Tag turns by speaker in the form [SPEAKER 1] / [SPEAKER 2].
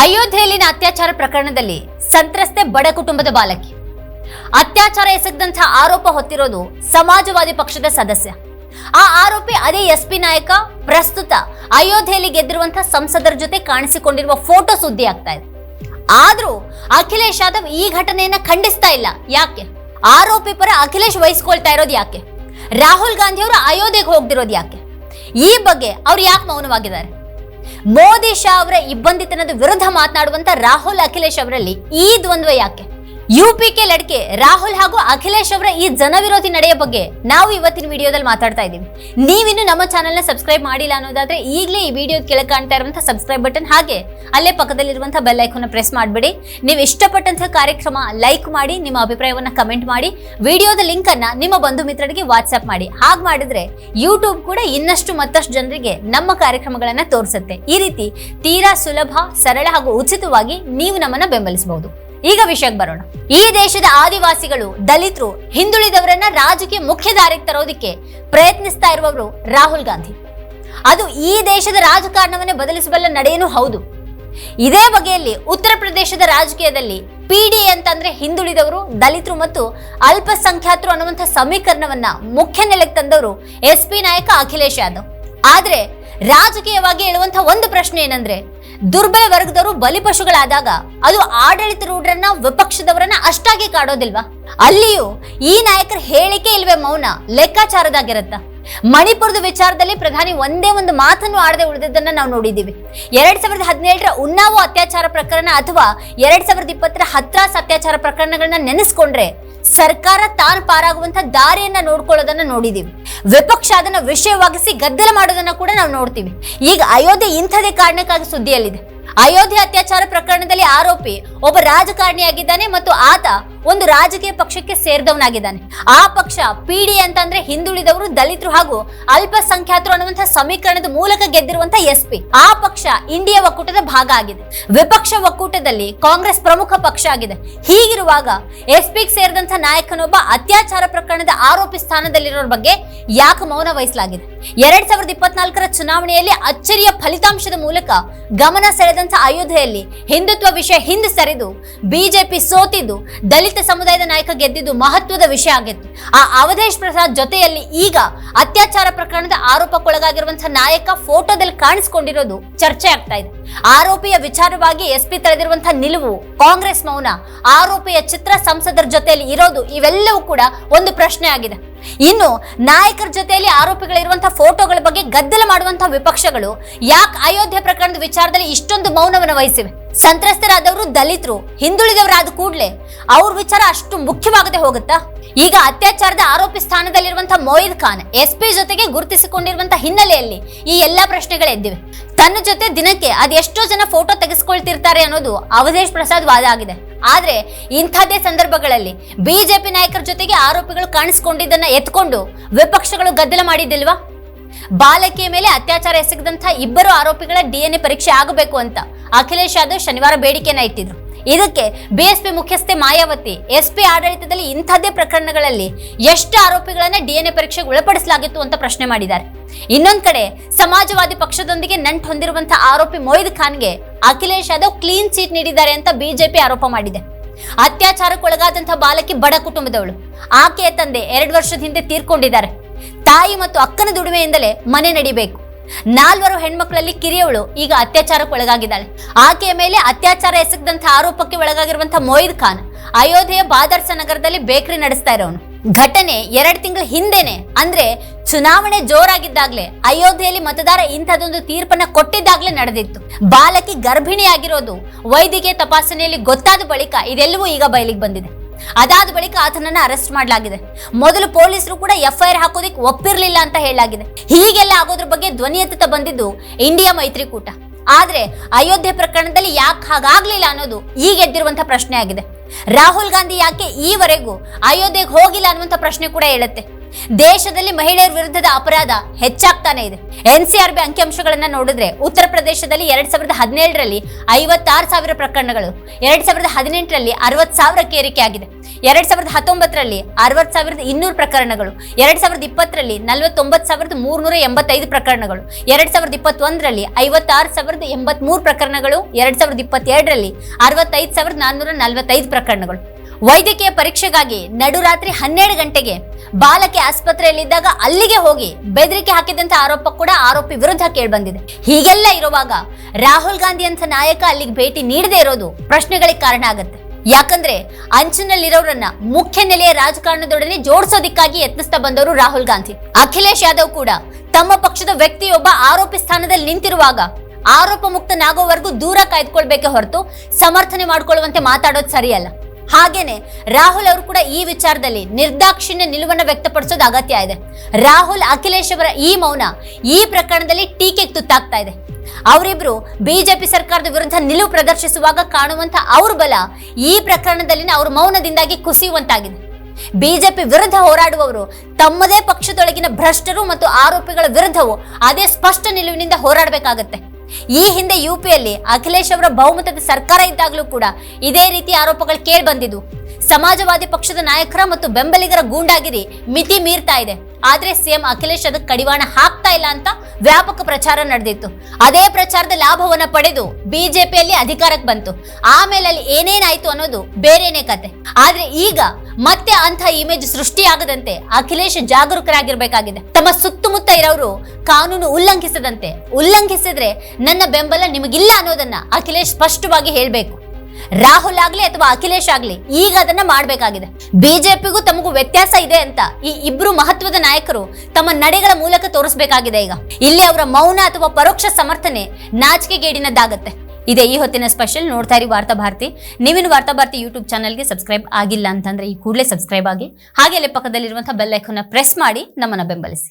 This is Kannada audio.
[SPEAKER 1] ಅಯೋಧ್ಯೆಯಲ್ಲಿನ ಅತ್ಯಾಚಾರ ಪ್ರಕರಣದಲ್ಲಿ ಸಂತ್ರಸ್ತೆ ಬಡ ಕುಟುಂಬದ ಬಾಲಕಿ. ಅತ್ಯಾಚಾರ ಎಸಗದಂತಹ ಆರೋಪ ಹೊತ್ತಿರೋದು ಸಮಾಜವಾದಿ ಪಕ್ಷದ ಸದಸ್ಯ. ಆ ಆರೋಪಿ ಅದೇ ಎಸ್ ಪಿ ನಾಯಕ, ಪ್ರಸ್ತುತ ಅಯೋಧ್ಯೆಯಲ್ಲಿ ಗೆದ್ದಿರುವಂತಹ ಸಂಸದರ ಜೊತೆ ಕಾಣಿಸಿಕೊಂಡಿರುವ ಫೋಟೋ ಸುದ್ದಿ ಆಗ್ತಾ ಇದೆ. ಆದ್ರೂ ಅಖಿಲೇಶ್ ಯಾದವ್ ಈ ಘಟನೆಯನ್ನ ಖಂಡಿಸ್ತಾ ಇಲ್ಲ. ಯಾಕೆ? ಆರೋಪಿ ಪರ ಅಖಿಲೇಶ್ ವಹಿಸ್ಕೊಳ್ತಾ ಇರೋದು ಯಾಕೆ? ರಾಹುಲ್ ಗಾಂಧಿ ಅವರು ಅಯೋಧ್ಯೆಗೆ ಹೋಗ್ದಿರೋದು ಯಾಕೆ? ಈ ಬಗ್ಗೆ ಅವ್ರು ಯಾಕೆ ಮೌನವಾಗಿದ್ದಾರೆ? ಮೋದಿ ಶಾ ಅವರ ಇಬ್ಬಂದಿತನದ ವಿರುದ್ಧ ಮಾತನಾಡುವಂತ ರಾಹುಲ್ ಅಖಿಲೇಶ್ ಅವರಲ್ಲಿ ಈ ದ್ವಂದ್ವ ಯಾಕೆ? ಯುಪಿಕೆ ಲಡ್ಕೆ, ರಾಹುಲ್ ಹಾಗೂ ಅಖಿಲೇಶ್ ಅವರ ಈ ಜನವಿರೋಧಿ ನಡೆಯ ಬಗ್ಗೆ ನಾವು ಇವತ್ತಿನ ವಿಡಿಯೋದಲ್ಲಿ ಮಾತಾಡ್ತಾ ಇದ್ದೀವಿ. ನೀವಿನ್ನು ನಮ್ಮ ಚಾನೆಲ್ನ ಸಬ್ಸ್ಕ್ರೈಬ್ ಮಾಡಿಲ್ಲ ಅನ್ನೋದಾದ್ರೆ ಈಗಲೇ ಈ ವಿಡಿಯೋ ಕೆಳಗೆ ಕಾಣ್ತಾ ಇರುವಂತಹ ಸಬ್ಸ್ಕ್ರೈಬ್ ಬಟನ್ ಹಾಗೆ ಅಲ್ಲೇ ಪಕ್ಕದಲ್ಲಿರುವಂತಹ ಬೆಲ್ ಐಕಾನ್ ಪ್ರೆಸ್ ಮಾಡಿಬಿಡಿ. ನೀವು ಇಷ್ಟಪಟ್ಟಂತಹ ಕಾರ್ಯಕ್ರಮ ಲೈಕ್ ಮಾಡಿ, ನಿಮ್ಮ ಅಭಿಪ್ರಾಯವನ್ನು ಕಮೆಂಟ್ ಮಾಡಿ, ವಿಡಿಯೋದ ಲಿಂಕ್ ಅನ್ನ ನಿಮ್ಮ ಬಂಧು ಮಿತ್ರರಿಗೆ ವಾಟ್ಸ್ಆಪ್ ಮಾಡಿ. ಹಾಗೆ ಮಾಡಿದ್ರೆ ಯೂಟ್ಯೂಬ್ ಕೂಡ ಇನ್ನಷ್ಟು ಮತ್ತಷ್ಟು ಜನರಿಗೆ ನಮ್ಮ ಕಾರ್ಯಕ್ರಮಗಳನ್ನ ತೋರಿಸುತ್ತೆ. ಈ ರೀತಿ ತೀರಾ ಸುಲಭ, ಸರಳ ಹಾಗೂ ಉಚಿತವಾಗಿ ನೀವು ನಮ್ಮನ್ನ ಬೆಂಬಲಿಸಬಹುದು. ಈಗ ವಿಷಯಕ್ಕೆ ಬರೋಣ. ಈ ದೇಶದ ಆದಿವಾಸಿಗಳು, ದಲಿತರು ಹಿಂದುಳಿದವರನ್ನ ರಾಜಕೀಯ ಮುಖ್ಯ ತರೋದಿಕ್ಕೆ ಪ್ರಯತ್ನಿಸ್ತಾ ಇರುವವರು ರಾಹುಲ್ ಗಾಂಧಿ. ಅದು ಈ ದೇಶದ ರಾಜಕಾರಣವನ್ನೇ ಬದಲಿಸಬಲ್ಲ ನಡೆಯೂ ಹೌದು. ಇದೇ ಬಗೆಯಲ್ಲಿ ಉತ್ತರ ಪ್ರದೇಶದ ರಾಜಕೀಯದಲ್ಲಿ ಪಿಡಿ ಅಂತಂದ್ರೆ ಹಿಂದುಳಿದವರು, ದಲಿತರು ಮತ್ತು ಅಲ್ಪಸಂಖ್ಯಾತರು ಅನ್ನುವಂಥ ಸಮೀಕರಣವನ್ನ ಮುಖ್ಯ ನೆಲೆಗೆ ತಂದವರು ಎಸ್ ಪಿ ನಾಯಕ ಅಖಿಲೇಶ್ ಯಾದವ್. ಆದ್ರೆ ರಾಜಕೀಯವಾಗಿ ಹೇಳುವಂತ ಒಂದು ಪ್ರಶ್ನೆ ಏನಂದ್ರೆ ದುರ್ಬಲ ವರ್ಗದವರು ಬಲಿಪಶುಗಳಾದಾಗ ಅದು ಆಡಳಿತ ರೂಢರನ್ನ ವಿಪಕ್ಷದವರನ್ನ ಅಷ್ಟಾಗಿ ಕಾಡೋದಿಲ್ವಾ? ಅಲ್ಲಿಯೂ ಈ ನಾಯಕರ ಹೇಳಿಕೆ ಇಲ್ವೇ ಮೌನ ಲೆಕ್ಕಾಚಾರದಾಗಿರತ್ತ? ಮಣಿಪುರದ ವಿಚಾರದಲ್ಲಿ ಪ್ರಧಾನಿ ಒಂದೇ ಒಂದು ಮಾತನ್ನು ಆಡದೆ ಉಳಿದಿದ್ದನ್ನ ನಾವು ನೋಡಿದ್ದೀವಿ. ಎರಡ್ ಸಾವಿರದ ಹದಿನೇಳರ ಉನ್ನಾವೋ ಅತ್ಯಾಚಾರ ಪ್ರಕರಣ ಅಥವಾ ಎರಡ್ ಸಾವಿರದ ಇಪ್ಪತ್ತರ ಹತ್ರಾಸ್ ಅತ್ಯಾಚಾರ ಪ್ರಕರಣಗಳನ್ನ ನೆನೆಸ್ಕೊಂಡ್ರೆ ಸರ್ಕಾರ ತಾನು ಪಾರಾಗುವಂತ ದಾರಿಯನ್ನ ನೋಡ್ಕೊಳ್ಳೋದನ್ನ ನೋಡಿದೀವಿ ವಿಪಕ್ಷ ಅದನ್ನ ವಿಷಯವಾಗಿಸಿ ಗದ್ದಲ ಮಾಡೋದನ್ನ ಕೂಡ ನಾವು ನೋಡ್ತೀವಿ. ಈಗ ಅಯೋಧ್ಯೆ ಇಂಥದೇ ಕಾರಣಕ್ಕಾಗಿ ಸುದ್ದಿಯಲ್ಲಿದೆ. ಅಯೋಧ್ಯೆ ಅತ್ಯಾಚಾರ ಪ್ರಕರಣದಲ್ಲಿ ಆರೋಪಿ ಒಬ್ಬ ರಾಜಕಾರಣಿಯಾಗಿದ್ದಾನೆ ಮತ್ತು ಆತ ಒಂದು ರಾಜಕೀಯ ಪಕ್ಷಕ್ಕೆ ಸೇರಿದವನಾಗಿದ್ದಾನೆ. ಆ ಪಕ್ಷ ಪಿಡಿ ಅಂತಂದ್ರೆ ಹಿಂದುಳಿದವರು ದಲಿತರು ಹಾಗೂ ಅಲ್ಪಸಂಖ್ಯಾತರು ಅನ್ನುವಂತಹ ಸಮೀಕರಣದ ಮೂಲಕ ಗೆದ್ದಿರುವಂತಹ ಎಸ್ ಪಿ. ಆ ಪಕ್ಷ ಇಂಡಿಯಾ ಒಕ್ಕೂಟದ ಭಾಗ ಆಗಿದೆ. ವಿಪಕ್ಷ ಒಕ್ಕೂಟದಲ್ಲಿ ಕಾಂಗ್ರೆಸ್ ಪ್ರಮುಖ ಪಕ್ಷ ಆಗಿದೆ. ಹೀಗಿರುವಾಗ ಎಸ್ ಪಿಗೆ ಸೇರಿದಂತಹ ನಾಯಕನೊಬ್ಬ ಅತ್ಯಾಚಾರ ಪ್ರಕರಣದ ಆರೋಪಿ ಸ್ಥಾನದಲ್ಲಿರೋರ ಬಗ್ಗೆ ಯಾಕೆ ಮೌನ ವಹಿಸಲಾಗಿದೆ? ಎರಡ್ ಸಾವಿರದ ಇಪ್ಪತ್ನಾಲ್ಕರ ಚುನಾವಣೆಯಲ್ಲಿ ಅಚ್ಚರಿಯ ಫಲಿತಾಂಶದ ಮೂಲಕ ಗಮನ ಸೆಳೆದಂತಹ ಅಯೋಧ್ಯೆಯಲ್ಲಿ ಹಿಂದುತ್ವ ವಿಷಯ ಹಿಂದೆ ಸರಿದು, ಬಿಜೆಪಿ ಸೋತಿದ್ದು, ದಲಿತ ಸಮುದಾಯದ ನಾಯಕ ಗೆದ್ದಿದ್ದು ಮಹತ್ವದ ವಿಷಯ ಆಗಿತ್ತು. ಆ ಅವಧೇಶ್ ಪ್ರಸಾದ್ ಜೊತೆಯಲ್ಲಿ ಈಗ ಅತ್ಯಾಚಾರ ಪ್ರಕರಣದ ಆರೋಪಕ್ಕೊಳಗಾಗಿರುವಂತಹ ನಾಯಕ ಫೋಟೋದಲ್ಲಿ ಕಾಣಿಸಿಕೊಂಡಿರೋದು ಚರ್ಚೆ ಆಗ್ತಾ ಇದೆ. ಆರೋಪಿಯ ವಿಚಾರವಾಗಿ ಎಸ್ ಪಿ ತಳೆದಿರುವಂತಹ ನಿಲುವು, ಕಾಂಗ್ರೆಸ್ ಮೌನ, ಆರೋಪಿಯ ಚಿತ್ರ ಸಂಸದರ ಜೊತೆಯಲ್ಲಿ ಇರೋದು ಇವೆಲ್ಲವೂ ಕೂಡ ಒಂದು ಪ್ರಶ್ನೆ ಆಗಿದೆ. ಇನ್ನು ನಾಯಕರ ಜೊತೆಯಲ್ಲಿ ಆರೋಪಿಗಳಿರುವಂತಹ ಫೋಟೋಗಳ ಬಗ್ಗೆ ಗದ್ದಲ ಮಾಡುವಂತಹ ವಿಪಕ್ಷಗಳು ಯಾಕೆ ಅಯೋಧ್ಯೆ ಪ್ರಕರಣದ ವಿಚಾರದಲ್ಲಿ ಇಷ್ಟೊಂದು ಮೌನವನ್ನು ವಹಿಸಿವೆ? ಸಂತ್ರಸ್ತರಾದವರು ದಲಿತರು, ಹಿಂದುಳಿದವರಾದ ಕೂಡಲೇ. ಅವ್ರ ವಿಚಾರ ಅಷ್ಟು ಮುಖ್ಯವಾಗದೆ ಹೋಗುತ್ತಾ? ಈಗ ಅತ್ಯಾಚಾರದ ಆರೋಪಿ ಸ್ಥಾನದಲ್ಲಿರುವಂತಹ ಮೊಯಿದ್ ಖಾನ್, ಎಸ್ ಪಿ ಜೊತೆಗೆ ಗುರುತಿಸಿಕೊಂಡಿರುವಂತಹ ಹಿನ್ನೆಲೆಯಲ್ಲಿ ಈ ಎಲ್ಲಾ ಪ್ರಶ್ನೆಗಳು ಎದ್ದಿವೆ ತನ್ನ ಜೊತೆ ದಿನಕ್ಕೆ ಅದೆಷ್ಟೋ ಜನ ಫೋಟೋ ತೆಗೆಸ್ಕೊಳ್ತಿರ್ತಾರೆ ಅನ್ನೋದು ಅವಧೇಶ್ ಪ್ರಸಾದ್ ವಾದ ಆಗಿದೆ. ಆದ್ರೆ ಇಂಥದ್ದೇ ಸಂದರ್ಭಗಳಲ್ಲಿ ಬಿಜೆಪಿ ನಾಯಕರ ಜೊತೆಗೆ ಆರೋಪಿಗಳು ಕಾಣಿಸಿಕೊಂಡಿದ್ದನ್ನ ಎತ್ಕೊಂಡು ವಿಪಕ್ಷಗಳು ಗದ್ದಲ ಮಾಡಿದ್ದಿಲ್ವಾ? ಬಾಲಕಿಯ ಮೇಲೆ ಅತ್ಯಾಚಾರ ಎಸಗದಂತಹ ಇಬ್ಬರು ಆರೋಪಿಗಳ ಡಿಎನ್ಎ ಪರೀಕ್ಷೆ ಆಗಬೇಕು ಅಂತ ಅಖಿಲೇಶ್ ಯಾದವ್ ಶನಿವಾರ ಬೇಡಿಕೆಯನ್ನ ಇಟ್ಟಿದ್ರು. ಇದಕ್ಕೆ ಬಿಎಸ್ಪಿ ಮುಖ್ಯಸ್ಥೆ ಮಾಯಾವತಿ, ಎಸ್ಪಿ ಆಡಳಿತದಲ್ಲಿ ಇಂಥದ್ದೇ ಪ್ರಕರಣಗಳಲ್ಲಿ ಎಷ್ಟು ಆರೋಪಿಗಳನ್ನ ಡಿಎನ್ಎ ಪರೀಕ್ಷೆಗೆ ಒಳಪಡಿಸಲಾಗಿತ್ತು ಅಂತ ಪ್ರಶ್ನೆ ಮಾಡಿದ್ದಾರೆ. ಇನ್ನೊಂದು ಕಡೆ ಸಮಾಜವಾದಿ ಪಕ್ಷದೊಂದಿಗೆ ನಂಟು ಹೊಂದಿರುವಂತಹ ಆರೋಪಿ ಮೊಯ್ದ್ ಖಾನ್ಗೆ ಅಖಿಲೇಶ್ ಯಾದವ್ ಕ್ಲೀನ್ ಚೀಟ್ ನೀಡಿದ್ದಾರೆ ಅಂತ ಬಿಜೆಪಿ ಆರೋಪ ಮಾಡಿದೆ. ಅತ್ಯಾಚಾರಕ್ಕೊಳಗಾದಂತಹ ಬಾಲಕಿ ಬಡ ಕುಟುಂಬದವಳು. ಆಕೆಯ ತಂದೆ ಎರಡು ವರ್ಷದ ಹಿಂದೆ ತೀರ್ಕೊಂಡಿದ್ದಾರೆ. ತಾಯಿ ಮತ್ತು ಅಕ್ಕನ ದುಡಿಮೆಯಿಂದಲೇ ಮನೆ ನಡಿಬೇಕು. ನಾಲ್ವರು ಹೆಣ್ಮಕ್ಳಲ್ಲಿ ಕಿರಿಯವಳು, ಈಗ ಅತ್ಯಾಚಾರಕ್ಕೆ ಒಳಗಾಗಿದ್ದಾಳೆ. ಆಕೆಯ ಮೇಲೆ ಅತ್ಯಾಚಾರ ಎಸಗದಂತಹ ಆರೋಪಕ್ಕೆ ಒಳಗಾಗಿರುವಂತಹ ಮೊಯಿದ್ ಖಾನ್, ಅಯೋಧ್ಯೆಯ ಬಾದರ್ಸ ನಗರದಲ್ಲಿ ಬೇಕರಿ ನಡೆಸ್ತಾ ಇರೋನು. ಘಟನೆ ಎರಡು ತಿಂಗಳ ಹಿಂದೆನೆ, ಅಂದ್ರೆ ಚುನಾವಣೆ ಜೋರಾಗಿದ್ದಾಗ್ಲೇ ಅಯೋಧ್ಯೆಯಲ್ಲಿ ಮತದಾರ ಇಂಥದೊಂದು ತೀರ್ಪನ್ನ ಕೊಟ್ಟಿದ್ದಾಗ್ಲೇ ನಡೆದಿತ್ತು. ಬಾಲಕಿ ಗರ್ಭಿಣಿಯಾಗಿರೋದು ವೈದ್ಯಕೀಯ ತಪಾಸಣೆಯಲ್ಲಿ ಗೊತ್ತಾದ ಬಳಿಕ ಇದೆಲ್ಲವೂ ಈಗ ಬಯಲಿಗೆ ಬಂದಿದೆ. ಅದಾದ ಬಳಿಕ ಆತನನ್ನ ಅರೆಸ್ಟ್ ಮಾಡಲಾಗಿದೆ. ಮೊದಲು ಪೊಲೀಸರು ಕೂಡ ಎಫ್ಐಆರ್ ಹಾಕೋದಿಕ್ ಒಪ್ಪಿರಲಿಲ್ಲ ಅಂತ ಹೇಳಲಾಗಿದೆ. ಹೀಗೆಲ್ಲ ಆಗೋದ್ರ ಬಗ್ಗೆ ಧ್ವನಿ ಎತ್ತುತ್ತಾ ಬಂದಿದ್ದು ಇಂಡಿಯಾ ಮೈತ್ರಿಕೂಟ. ಆದ್ರೆ ಅಯೋಧ್ಯೆ ಪ್ರಕರಣದಲ್ಲಿ ಯಾಕೆ ಹಾಗಾಗ್ಲಿಲ್ಲ ಅನ್ನೋದು ಈಗ ಎದ್ದಿರುವಂತಹ ಪ್ರಶ್ನೆ ಆಗಿದೆ ರಾಹುಲ್ ಗಾಂಧಿ ಯಾಕೆ ಈವರೆಗೂ ಅಯೋಧ್ಯೆಗೆ ಹೋಗಿಲ್ಲ ಅನ್ನುವಂಥ ಪ್ರಶ್ನೆ ಕೂಡ ಹೇಳುತ್ತೆ ದೇಶದಲ್ಲಿ ಮಹಿಳೆಯರ ವಿರುದ್ಧದ ಅಪರಾಧ ಹೆಚ್ಚಾಗ್ತಾನೆ ಇದೆ. ಎನ್ ಸಿ ಆರ್ ಬಿ ಅಂಕಿಅಂಶಗಳನ್ನ ನೋಡಿದ್ರೆ ಉತ್ತರ ಪ್ರದೇಶದಲ್ಲಿ ಎರಡ್ ಸಾವಿರದ ಹದಿನೇಳರಲ್ಲಿ ಐವತ್ತಾರು ಸಾವಿರ ಪ್ರಕರಣಗಳು, ಎರಡ್ ಸಾವಿರದ ಹದಿನೆಂಟರಲ್ಲಿ ಅರವತ್ ಸಾವಿರಕ್ಕೆ ಏರಿಕೆ ಆಗಿದೆ. ಎರಡ್ ಸಾವಿರದ ಹತ್ತೊಂಬತ್ತರಲ್ಲಿ ಅರವತ್ ಸಾವಿರದ ಇನ್ನೂರು ಪ್ರಕರಣಗಳು, ಎರಡ್ ಸಾವಿರದ ಇಪ್ಪತ್ತರಲ್ಲಿ ನಲವತ್ತೊಂಬತ್ತು ಸಾವಿರದ ಮೂರ್ನೂರ ಎಂಬತ್ತೈದು ಪ್ರಕರಣಗಳು, ಎರಡ್ ಸಾವಿರದ ಇಪ್ಪತ್ತೊಂದರಲ್ಲಿ ಐವತ್ತಾರು ಸಾವಿರದ ಎಂಬತ್ಮೂರು ಪ್ರಕರಣಗಳು, ಎರಡ್ ಸಾವಿರದ ಇಪ್ಪತ್ತೆರಡರಲ್ಲಿ ಅರವತ್ತೈದು ಸಾವಿರದ ನಾನ್ನೂರ ನಲವತ್ತೈದು ಪ್ರಕರಣಗಳು. ವೈದ್ಯಕೀಯ ಪರೀಕ್ಷೆಗಾಗಿ ನಡುರಾತ್ರಿ ಹನ್ನೆರಡು ಗಂಟೆಗೆ ಬಾಲಕಿ ಆಸ್ಪತ್ರೆಯಲ್ಲಿದ್ದಾಗ ಅಲ್ಲಿಗೆ ಹೋಗಿ ಬೆದರಿಕೆ ಹಾಕಿದಂತ ಆರೋಪ ಕೂಡ ಆರೋಪಿ ವಿರುದ್ಧ ಕೇಳಿಬಂದಿದೆ. ಹೀಗೆಲ್ಲ ಇರುವಾಗ ರಾಹುಲ್ ಗಾಂಧಿ ಅಂತ ನಾಯಕ ಅಲ್ಲಿಗೆ ಭೇಟಿ ನೀಡದೇ ಇರೋದು ಪ್ರಶ್ನೆಗಳಿಗೆ ಕಾರಣ ಆಗುತ್ತೆ. ಯಾಕಂದ್ರೆ ಅಂಚಿನಲ್ಲಿರೋರನ್ನ ಮುಖ್ಯ ನೆಲೆಯ ರಾಜಕಾರಣದೊಡನೆ ಜೋಡಿಸೋದಿಕ್ಕಾಗಿ ಯತ್ನಿಸ್ತಾ ಬಂದವರು ರಾಹುಲ್ ಗಾಂಧಿ. ಅಖಿಲೇಶ್ ಯಾದವ್ ಕೂಡ ತಮ್ಮ ಪಕ್ಷದ ವ್ಯಕ್ತಿಯೊಬ್ಬ ಆರೋಪಿ ಸ್ಥಾನದಲ್ಲಿ ನಿಂತಿರುವಾಗ ಆರೋಪ ಮುಕ್ತನಾಗೋವರೆಗೂ ದೂರ ಕಾಯ್ದುಕೊಳ್ಬೇಕೆ ಹೊರತು ಸಮರ್ಥನೆ ಮಾಡ್ಕೊಳ್ಳುವಂತೆ ಮಾತಾಡೋದು ಸರಿಯಲ್ಲ. ಹಾಗೇನೆ ರಾಹುಲ್ ಅವರು ಕೂಡ ಈ ವಿಚಾರದಲ್ಲಿ ನಿರ್ದಾಕ್ಷಿಣ್ಯ ನಿಲುವನ್ನು ವ್ಯಕ್ತಪಡಿಸೋದು ಅಗತ್ಯ ಇದೆ. ರಾಹುಲ್ ಅಖಿಲೇಶ್ ಅವರ ಈ ಮೌನ ಈ ಪ್ರಕರಣದಲ್ಲಿ ಟೀಕೆಗೆ ತುತ್ತಾಗ್ತಾ ಇದೆ. ಅವರಿಬ್ರು ಬಿಜೆಪಿ ಸರ್ಕಾರದ ವಿರುದ್ಧ ನಿಲುವು ಪ್ರದರ್ಶಿಸುವಾಗ ಕಾಣುವಂತ ಅವ್ರ ಬಲ ಈ ಪ್ರಕರಣದಲ್ಲಿನ ಅವ್ರ ಮೌನದಿಂದಾಗಿ ಕುಸಿಯುವಂತಾಗಿದೆ. ಬಿಜೆಪಿ ವಿರುದ್ಧ ಹೋರಾಡುವವರು ತಮ್ಮದೇ ಪಕ್ಷದೊಳಗಿನ ಭ್ರಷ್ಟರು ಮತ್ತು ಆರೋಪಿಗಳ ವಿರುದ್ಧವೂ ಅದೇ ಸ್ಪಷ್ಟ ನಿಲುವಿನಿಂದ ಹೋರಾಡಬೇಕಾಗತ್ತೆ. ಈ ಹಿಂದೆ ಯು ಪಿಯಲ್ಲಿ ಅಖಿಲೇಶ್ ಅವರ ಬಹುಮತದ ಸರ್ಕಾರ ಇದ್ದಾಗಲೂ ಕೂಡ ಇದೇ ರೀತಿ ಆರೋಪಗಳು ಕೇಳಿ ಬಂದಿದ್ದು ಸಮಾಜವಾದಿ ಪಕ್ಷದ ನಾಯಕರ ಮತ್ತು ಬೆಂಬಲಿಗರ ಗೂಂಡಾಗಿರಿ ಮಿತಿ ಮೀರ್ತಾ ಇದೆ. ಆದ್ರೆ ಸಿಎಂ ಅಖಿಲೇಶ್ ಅದಕ್ಕೆ ಕಡಿವಾಣ ಹಾಕ್ತಾ ಇಲ್ಲ ಅಂತ ವ್ಯಾಪಕ ಪ್ರಚಾರ ನಡೆದಿತ್ತು. ಅದೇ ಪ್ರಚಾರದ ಲಾಭವನ್ನ ಪಡೆದು ಬಿಜೆಪಿಯಲ್ಲಿ ಅಧಿಕಾರಕ್ಕೆ ಬಂತು. ಆಮೇಲೆ ಅಲ್ಲಿ ಏನೇನಾಯ್ತು ಅನ್ನೋದು ಬೇರೆನೇ ಕತೆ. ಆದ್ರೆ ಈಗ ಮತ್ತೆ ಅಂಥ ಇಮೇಜ್ ಸೃಷ್ಟಿಯಾಗದಂತೆ ಅಖಿಲೇಶ್ ಜಾಗರೂಕರಾಗಿರ್ಬೇಕಾಗಿದೆ. ತಮ್ಮ ಸುತ್ತಮುತ್ತ ಇರೋರು ಕಾನೂನು ಉಲ್ಲಂಘಿಸದಂತೆ. ಉಲ್ಲಂಘಿಸಿದ್ರೆ ನನ್ನ ಬೆಂಬಲ ನಿಮಗಿಲ್ಲ ಅನ್ನೋದನ್ನ ಅಖಿಲೇಶ್ ಸ್ಪಷ್ಟವಾಗಿ ಹೇಳ್ಬೇಕು. ರಾಹುಲ್ ಆಗ್ಲಿ ಅಥವಾ ಅಖಿಲೇಶ್ ಆಗ್ಲಿ, ಈಗ ಅದನ್ನ ಮಾಡಬೇಕಾಗಿದೆ. ಬಿಜೆಪಿಗೂ ತಮಗೂ ವ್ಯತ್ಯಾಸ ಇದೆ ಅಂತ ಈ ಇಬ್ರು ಮಹತ್ವದ ನಾಯಕರು ತಮ್ಮ ನಡೆಗಳ ಮೂಲಕ ತೋರಿಸಬೇಕಾಗಿದೆ ಈಗ. ಇಲ್ಲಿ ಅವರ ಮೌನ ಅಥವಾ ಪರೋಕ್ಷ ಸಮರ್ಥನೆ ನಾಚಿಕೆಗೇಡಿನದ್ದಾಗತ್ತೆ. ಇದೆ ಈ ಹೊತ್ತಿನ ಸ್ಪೆಷಲ್ ನೋಡ್ತಾ ಇರಿ ವಾರ್ತಾ ಭಾರತಿ. ನೀವಿನ ವಾರ್ತಾ ಭಾರತಿ ಯೂಟ್ಯೂಬ್ ಚಾನಲ್ಗೆ ಸಬ್ಸ್ಕ್ರೈಬ್ ಆಗಿಲ್ಲ ಅಂತಂದ್ರೆ ಈ ಕೂಡಲೇ ಸಬ್ಸ್ಕ್ರೈಬ್ ಆಗಿ, ಹಾಗೆ ಅಲ್ಲಿ ಪಕ್ಕದಲ್ಲಿರುವಂತಹ ಬೆಲ್ ಐಕನ್ನ ಪ್ರೆಸ್ ಮಾಡಿ ನಮ್ಮನ್ನ ಬೆಂಬಲಿಸಿ.